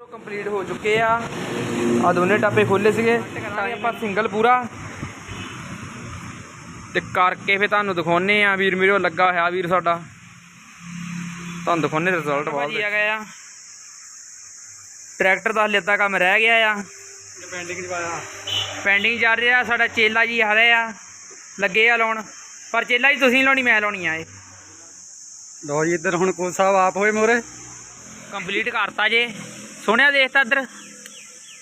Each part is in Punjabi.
ਕੰਪਲੀਟ ਹੋ ਚੁੱਕੇ ਆ। ਆ ਦੋਨੇ ਟਾਪੇ ਖੋਲੇ ਸੀਗੇ। ਆਪਾਂ ਸਿੰਗਲ ਪੂਰਾ। ਤੇ ਕਰਕੇ ਫੇ ਤੁਹਾਨੂੰ ਦਿਖਾਉਨੇ ਆ ਵੀਰ ਮੇਰੇ ਲੱਗਾ ਹੋਇਆ ਵੀਰ ਸਾਡਾ। ਤੁਹਾਨੂੰ ਦਿਖਾਉਨੇ ਰਿਜ਼ਲਟ ਬਾਅਦ ਵਿੱਚ। ਆ ਗਿਆ। ਟਰੈਕਟਰ ਦਾ ਹਲੇ ਕੰਮ ਰਹਿ ਗਿਆ ਆ। ਪੈਂਡਿੰਗ ਪੈਂਡਿੰਗ ਚੱਲ ਰਿਹਾ ਸਾਡਾ ਚੇਲਾ ਜੀ ਆ ਰਿਹਾ ਆ। ਲੱਗੇ ਆ ਲਾਉਣ। ਪਰ ਚੇਲਾ ਜੀ ਤੁਸੀਂ ਲਾਉਣੀ ਮੈਂ ਲਾਉਣੀ ਆ ਇਹ। ਲੋ ਜੀ ਇੱਧਰ ਹੁਣ ਕੋਚ ਸਾਹਿਬ ਆਪ ਹੋਏ ਮੋਰੇ। ਕੰਪਲੀਟ ਕਰਤਾ ਜੇ। ਸੋਹਣਿਆ ਦੇਖਤਾ ਇੱਧਰ?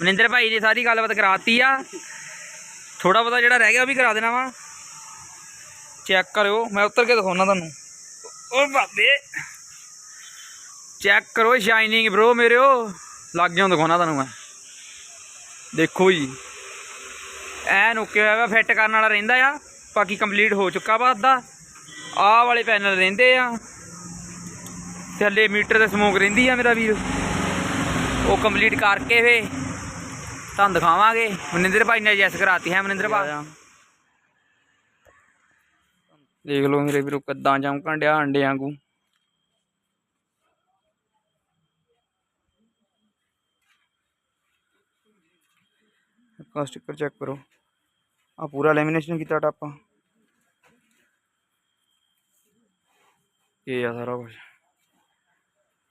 ਮਨਿੰਦਰ ਭਾਈ ਨੇ ਸਾਰੀ ਗੱਲਬਾਤ ਕਰਾਤੀ ਆ। ਥੋੜਾ ਬਹੁਤਾ ਜਿਹੜਾ ਰਹਿ ਗਿਆ ਉਹ ਵੀ ਕਰਾ ਦੇਣਾ ਵਾ। ਚੈੱਕ ਕਰਿਓ ਮੈਂ ਉੱਤਰ ਕੇ ਦਿਖਾਉਣਾ ਤੁਹਾਨੂੰ। ਓ ਬਾਬੇ ਚੈੱਕ ਕਰੋ ਸ਼ਾਈਨਿੰਗ ਬ్రో ਮੇਰਿਓ। ਲੱਗ ਗਿਆ ਦਿਖਾਉਣਾ ਤੁਹਾਨੂੰ ਮੈਂ। ਦੇਖੋ ਜੀ। ਐਨ ਓਕੇ ਹੋਇਆ ਵਾ ਫਿੱਟ ਕਰਨ ਵਾਲਾ ਰਹਿੰਦਾ ਆ। ਬਾਕੀ ਕੰਪਲੀਟ ਹੋ ਚੁੱਕਾ ਵਾ ਅੱਧਾ। ਆਹ ਵਾਲੇ ਪੈਨਲ ਰਹਿੰਦੇ ਆ। ਥੱਲੇ ਮੀਟਰ ਤੇ ਸਮੋਕ ਰਹਿੰਦੀ ਆ ਮੇਰਾ ਵੀਰ। ਉਹ ਕੰਪਲੀਟ ਕਰਕੇ ਫੇ ਤੁਹਾਨੂੰ ਦਿਖਾਵਾਂਗੇ ਮਨਿੰਦਰ ਭਾਈ ਨੇ ਜੈਸ ਕਰਾਤੀ ਹੈ ਮਨਿੰਦਰ ਭਾਈ ਦੇਖ ਲਓ ਮੇਰੇ ਵੀਰੋ ਕਿੱਦਾਂ ਚਮਕਣ ਡਿਆ ਅੰਡੇ ਵਾਂਗੂ ਕਾ ਸਟicker ਚੈੱਕ ਕਰੋ ਆ ਪੂਰਾ ਲੈਮੀਨੇਸ਼ਨ ਕੀਤਾ ਟਾਪਾ ਇਹ ਆ ਸਾਰਾ ਕੁਝ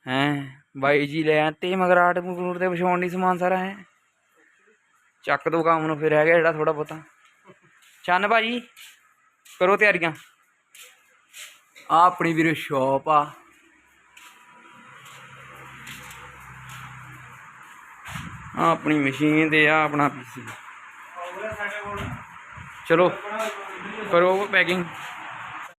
ਹੈਂ ਬਾਈ ਜੀ ਲੈ ਮਗਰ ਆਟ ਮਗਰੂਟ ਤੇ ਵਿਛਾਉਣ ਦੀ ਸਮਾਨ ਸਾਰਾ ਹੈ। ਚੱਕ ਦੋ ਕੰਮ ਨੂੰ ਫਿਰ ਹੈਗਾ ਜਿਹੜਾ ਥੋੜਾ ਬਹੁਤਾ। ਚੰਨ ਭਾਜੀ, ਕਰੋ ਤਿਆਰੀਆਂ। ਆ ਆਪਣੀ ਵੀਰੇ ਸ਼ਾਪ ਆ। ਆ ਆਪਣੀ ਮਸ਼ੀਨ ਤੇ ਆ, ਆਪਣਾ ਪੀਸੀ ਚਲੋ, ਕਰੋ ਪੈਕਿੰਗ